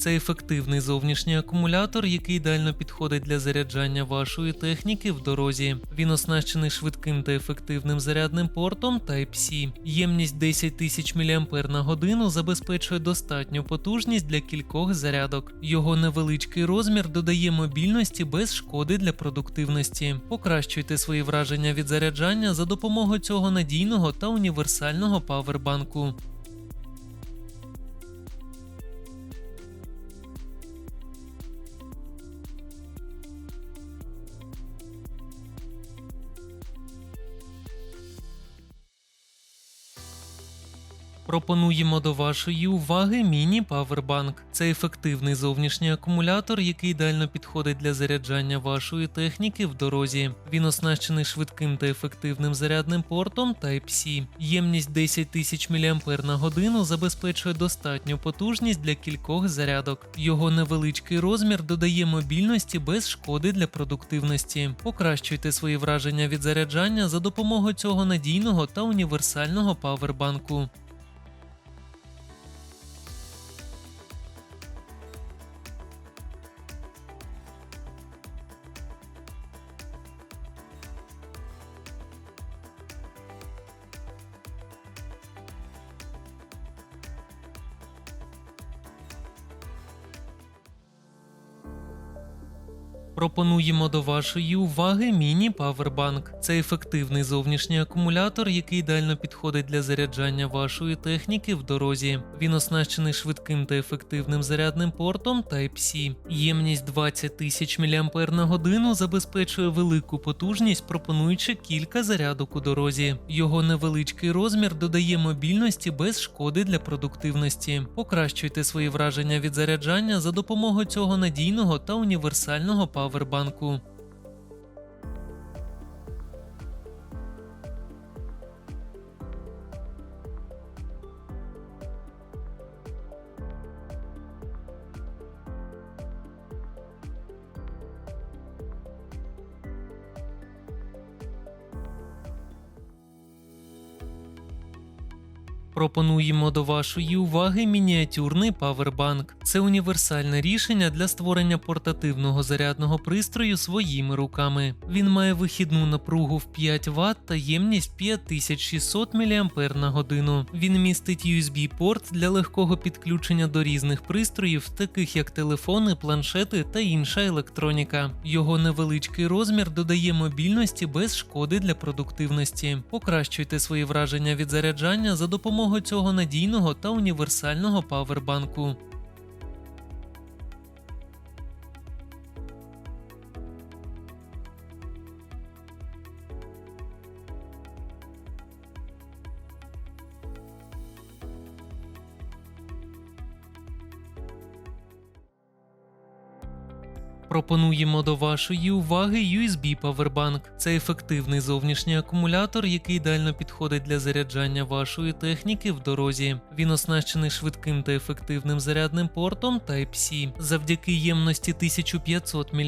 Це ефективний зовнішній акумулятор, який ідеально підходить для заряджання вашої техніки в дорозі. Він оснащений швидким та ефективним зарядним портом Type-C. Ємність 10 тисяч на годину забезпечує достатню потужність для кількох зарядок. Його невеличкий розмір додає мобільності без шкоди для продуктивності. Покращуйте свої враження від заряджання за допомогою цього надійного та універсального павербанку. Пропонуємо до вашої уваги міні-павербанк. Це ефективний зовнішній акумулятор, який ідеально підходить для заряджання вашої техніки в дорозі. Він оснащений швидким та ефективним зарядним портом Type-C. Ємність 10 тисяч мАч на годину забезпечує достатню потужність для кількох зарядок. Його невеличкий розмір додає мобільності без шкоди для продуктивності. Покращуйте свої враження від заряджання за допомогою цього надійного та універсального павербанку. Пропонуємо до вашої уваги міні-павербанк. Це ефективний зовнішній акумулятор, який ідеально підходить для заряджання вашої техніки в дорозі. Він оснащений швидким та ефективним зарядним портом Type-C. Ємність 20 тисяч мАч забезпечує велику потужність, пропонуючи кілька зарядок у дорозі. Його невеличкий розмір додає мобільності без шкоди для продуктивності. Покращуйте свої враження від заряджання за допомогою цього надійного та універсального павербанку павербанку. Пропонуємо до вашої уваги мініатюрний павербанк. Це універсальне рішення для створення портативного зарядного пристрою своїми руками. Він має вихідну напругу в 5 Вт та ємність 5600 мАч. Він містить USB-порт для легкого підключення до різних пристроїв, таких як телефони, планшети та інша електроніка. Його невеличкий розмір додає мобільності без шкоди для продуктивності. Покращуйте свої враження від заряджання за допомогою цього надійного та універсального павербанку. Пропонуємо до вашої уваги USB Powerbank. Це ефективний зовнішній акумулятор, який ідеально підходить для заряджання вашої техніки в дорозі. Він оснащений швидким та ефективним зарядним портом Type-C. Завдяки ємності 1500 мАч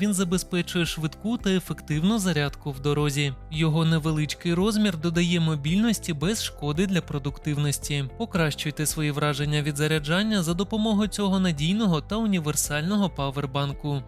він забезпечує швидку та ефективну зарядку в дорозі. Його невеличкий розмір додає мобільності без шкоди для продуктивності. Покращуйте свої враження від заряджання за допомогою цього надійного та універсального павербанку.